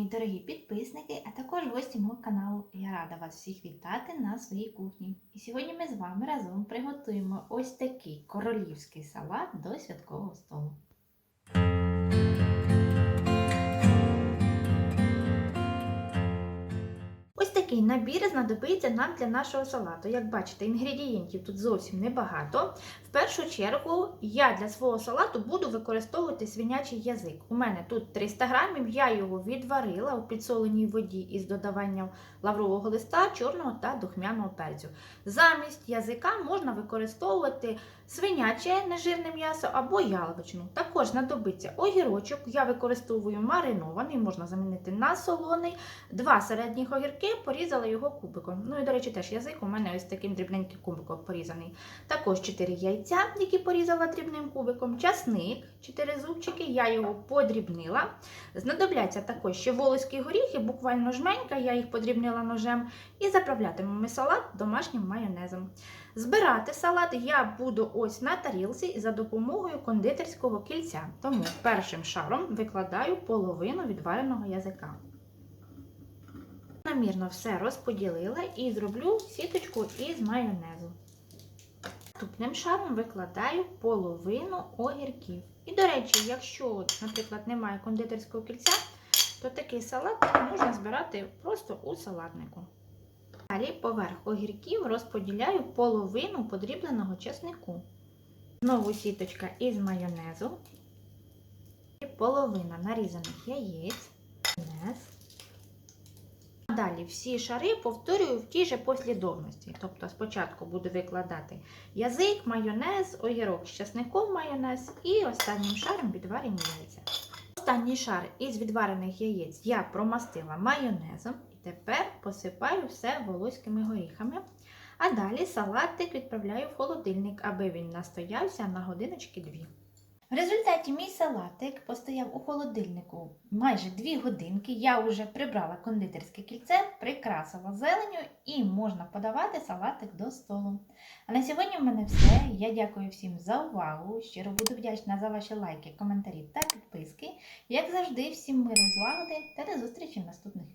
мої дорогі підписники, а також гості мого каналу. Я рада вас всіх вітати на своїй кухні. І сьогодні ми з вами разом приготуємо ось такий королівський салат до святкового столу. Такий набір знадобиться нам для нашого салату. Як бачите, інгредієнтів тут зовсім небагато. В першу чергу я для свого салату буду використовувати свинячий язик. У мене тут 300 грамів, я його відварила у підсоленій воді із додаванням лаврового листа, чорного та духмяного перцю. Замість язика можна використовувати свиняче нежирне м'ясо або яловичину. Також знадобиться огірочок. Я використовую маринований, можна замінити на солоний, два середніх огірки, порізала його кубиком. Ну і, до речі, теж язик у мене ось таким дрібненьким кубиком порізаний. Також 4 яйця, які порізала дрібним кубиком, часник, 4 зубчики, я його подрібнила. Знадобляться також ще волоські горіхи, буквально жменька, я їх подрібнила ножем. І заправлятимемо салат домашнім майонезом. Збирати салат я буду ось на тарілці за допомогою кондитерського кільця. Тому першим шаром викладаю половину відвареного язика. Намірно все розподілила і зроблю сіточку із майонезу. Наступним шаром викладаю половину огірків. І, до речі, якщо, наприклад, немає кондитерського кільця, то такий салат можна збирати просто у салатнику. Далі поверх огірків розподіляю половину подрібленого чеснику. Знову сіточка із майонезу. І половина нарізаних яєць. Майонез. Далі всі шари повторюю в тій же послідовності. Тобто спочатку буду викладати язик, майонез, огірок з часником майонез і останнім шаром відварені яйця. Останній шар із відварених яєць я промастила майонезом і тепер посипаю все волоськими горіхами. А далі салатик відправляю в холодильник, аби він настоявся на годиночки дві. В результаті мій салатик постояв у холодильнику майже 2 годинки. Я вже прибрала кондитерське кільце, прикрасила зеленю і можна подавати салатик до столу. А на сьогодні в мене все. Я дякую всім за увагу. Щиро буду вдячна за ваші лайки, коментарі та підписки. Як завжди, всім миру злагоди та до зустрічі в наступних.